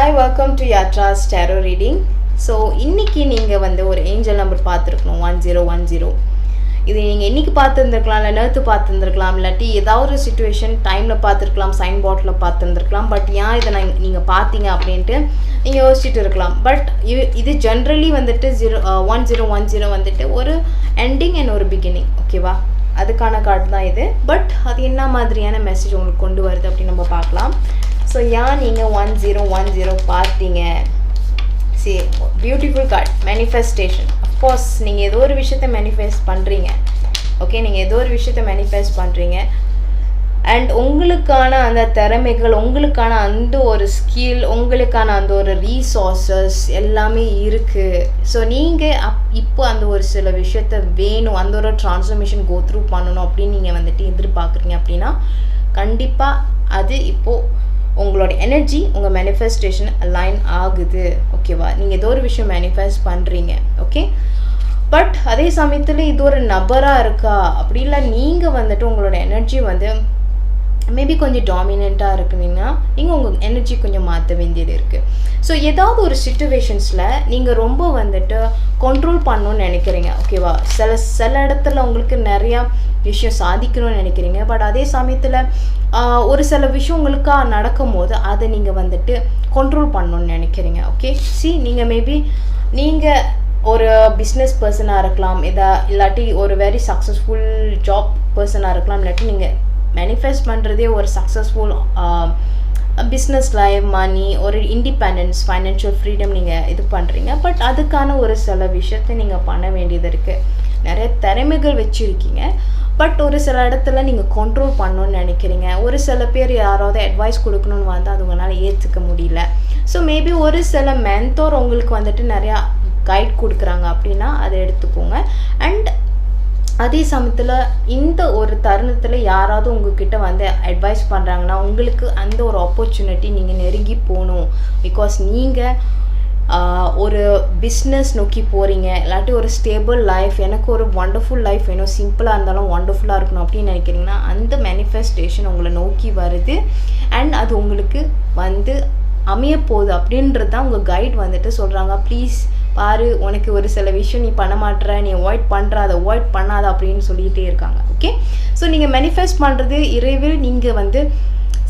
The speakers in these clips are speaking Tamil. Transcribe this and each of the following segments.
ஹாய் வெல்கம் டு யாத்ரா ஸ்டாரோ ரீடிங் ஸோ இன்றைக்கி நீங்கள் வந்து ஒரு ஏஞ்சல் நம்பர் பார்த்துருக்கணும் ஒன் ஜீரோ ஒன் ஜீரோ இது நீங்கள் இன்றைக்கி பார்த்துருந்துருக்கலாம் இல்லை நேற்று பார்த்துருந்துருக்கலாம் இல்லாட்டி ஏதாவது ஒரு சுச்சுவேஷன் டைமில் பார்த்துருக்கலாம் சைன் போர்டில் பார்த்துருந்துருக்கலாம் பட் ஏன் இதை நான் நீங்கள் பார்த்தீங்க அப்படின்ட்டு நீங்கள் யோசிச்சுட்டு இருக்கலாம். பட் இது இது ஜென்ரலி வந்துட்டு zero one zero one zero வந்துட்டு ஒரு எண்டிங் அண்ட் ஒரு பிகினிங் ஓகேவா அதுக்கான கார்டு தான் இது. பட் அது என்ன மாதிரியான மெசேஜ் உங்களுக்கு கொண்டு வருது அப்படின்னு நம்ம பார்க்கலாம். ஸோ ஏன் நீங்கள் ஒன் ஜீரோ ஒன் ஜீரோ பார்த்தீங்க. See beautiful card manifestation of course நீங்கள் ஏதோ ஒரு விஷயத்த மேனிஃபெஸ்ட் பண்ணுறீங்க ஓகே நீங்கள் ஏதோ ஒரு விஷயத்த மேனிஃபெஸ்ட் பண்ணுறீங்க அண்ட் உங்களுக்கான அந்த திறமைகள் உங்களுக்கான அந்த ஒரு ஸ்கில் உங்களுக்கான அந்த ஒரு ரீசோர்ஸஸ் எல்லாமே இருக்குது ஸோ நீங்கள் அப் இப்போ அந்த ஒரு சில விஷயத்த வேணும் அந்த ஒரு ட்ரான்ஸ்ஃபர்மேஷன் கோ த்ரூ பண்ணணும் அப்படின்னு நீங்கள் வந்துட்டு எதிர்பார்க்குறீங்க அப்படின்னா கண்டிப்பாக அது இப்போது உங்களோட எனர்ஜி உங்கள் மேனிஃபெஸ்டேஷன் அலைன் ஆகுது. ஓகேவா நீங்கள் ஏதோ ஒரு விஷயம் மேனிஃபெஸ்ட் பண்ணுறீங்க ஓகே பட் அதே சமயத்தில் இது ஒரு நபராக இருக்கா? அப்படி இல்லை நீங்கள் வந்துட்டு உங்களோட எனர்ஜி வந்து மேபி கொஞ்சம் டாமினண்ட்டாக இருக்குனீங்கன்னா நீங்கள் உங்கள் எனர்ஜி கொஞ்சம் மாற்ற வேண்டியது இருக்குது ஸோ ஏதாவது ஒரு சுச்சுவேஷன்ஸில் நீங்கள் ரொம்ப வந்துட்டு கண்ட்ரோல் பண்ணணும்னு நினைக்கிறீங்க. ஓகேவா சில சில இடத்துல உங்களுக்கு நிறையா விஷயம் சாதிக்கணும்னு நினைக்கிறீங்க. பட் அதே சமயத்தில் ஒரு சில விஷயம் உங்களுக்காக நடக்கும் போது அதை நீங்கள் வந்துட்டு கண்ட்ரோல் பண்ணணும்னு நினைக்கிறீங்க. ஓகே சி நீங்கள் மேபி நீங்கள் ஒரு பிஸ்னஸ் பர்சனாக இருக்கலாம். இதா இல்லாட்டி ஒரு வெரி சக்ஸஸ்ஃபுல் ஜாப் பர்சனாக இருக்கலாம். இல்லாட்டி நீங்கள் மேனிஃபெஸ்ட் பண்ணுறதே ஒரு சக்ஸஸ்ஃபுல் பிஸ்னஸ் லைஃப் மணி ஒரு இண்டிபெண்டன்ஸ் ஃபைனான்ஷியல் ஃப்ரீடம் நீங்கள் இது பண்ணுறீங்க பட் அதுக்கான ஒரு சில விஷயத்தை நீங்கள் பண்ண வேண்டியது இருக்குது நிறைய திறமைகள் வச்சுருக்கீங்க. பட் ஒரு சில இடத்துல நீங்கள் கண்ட்ரோல் பண்ணணும்னு நினைக்கிறீங்க. ஒரு சில பேர் யாராவது அட்வைஸ் கொடுக்கணும்னு வந்து அது உங்களால் ஏற்றுக்க முடியல. ஸோ மேபி ஒரு சில மென்தோர் உங்களுக்கு வந்துட்டு நிறையா கைட் கொடுக்குறாங்க அப்படின்னா அதை எடுத்துக்கோங்க. அண்ட் அதே சமயத்தில் இந்த ஒரு தருணத்தில் யாராவது உங்ககிட்ட வந்து அட்வைஸ் பண்ணுறாங்கன்னா உங்களுக்கு அந்த ஒரு ஆப்பர்ச்சுனிட்டி நீங்கள் நெருங்கி போகணும். பிகாஸ் நீங்கள் ஒரு பிஸ்னஸ் நோக்கி போகிறீங்க இல்லாட்டி ஒரு ஸ்டேபிள் லைஃப் எனக்கு ஒரு ஒண்டர்ஃபுல் லைஃப் வேணும். சிம்பிளாக இருந்தாலும் ஒண்டர்ஃபுல்லாக இருக்கணும் அப்படின்னு நினைக்கிறீங்கன்னா அந்த மேனிஃபெஸ்டேஷன் உங்களை நோக்கி வருது. அண்ட் அது உங்களுக்கு வந்து அமைய போகுது அப்படின்றது தான் உங்கள் கைட் வந்துட்டு சொல்கிறாங்க ப்ளீஸ் பாரு உனக்கு ஒரு சில விஷயம் நீ பண்ண மாட்டுற நீ அவாய்ட் பண்ணுற அதை அவாய்ட் பண்ணாத அப்படின்னு சொல்லிகிட்டே இருக்காங்க. ஓகே ஸோ நீங்கள் மேனிஃபெஸ்ட் பண்ணுறது இறைவில் நீங்கள் வந்து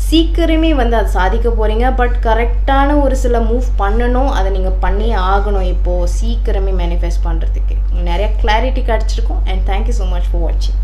சீக்கிரமே வந்து அதை சாதிக்க போகிறீங்க பட் கரெக்டான ஒரு சில மூவ் பண்ணணும் அதை நீங்கள் பண்ணியே ஆகணும் இப்போது சீக்கிரமே மேனிஃபெஸ்ட் பண்ணுறதுக்கு நிறையா கிளாரிட்டி கிடச்சிருக்கும் and thank you so much for வாட்சிங்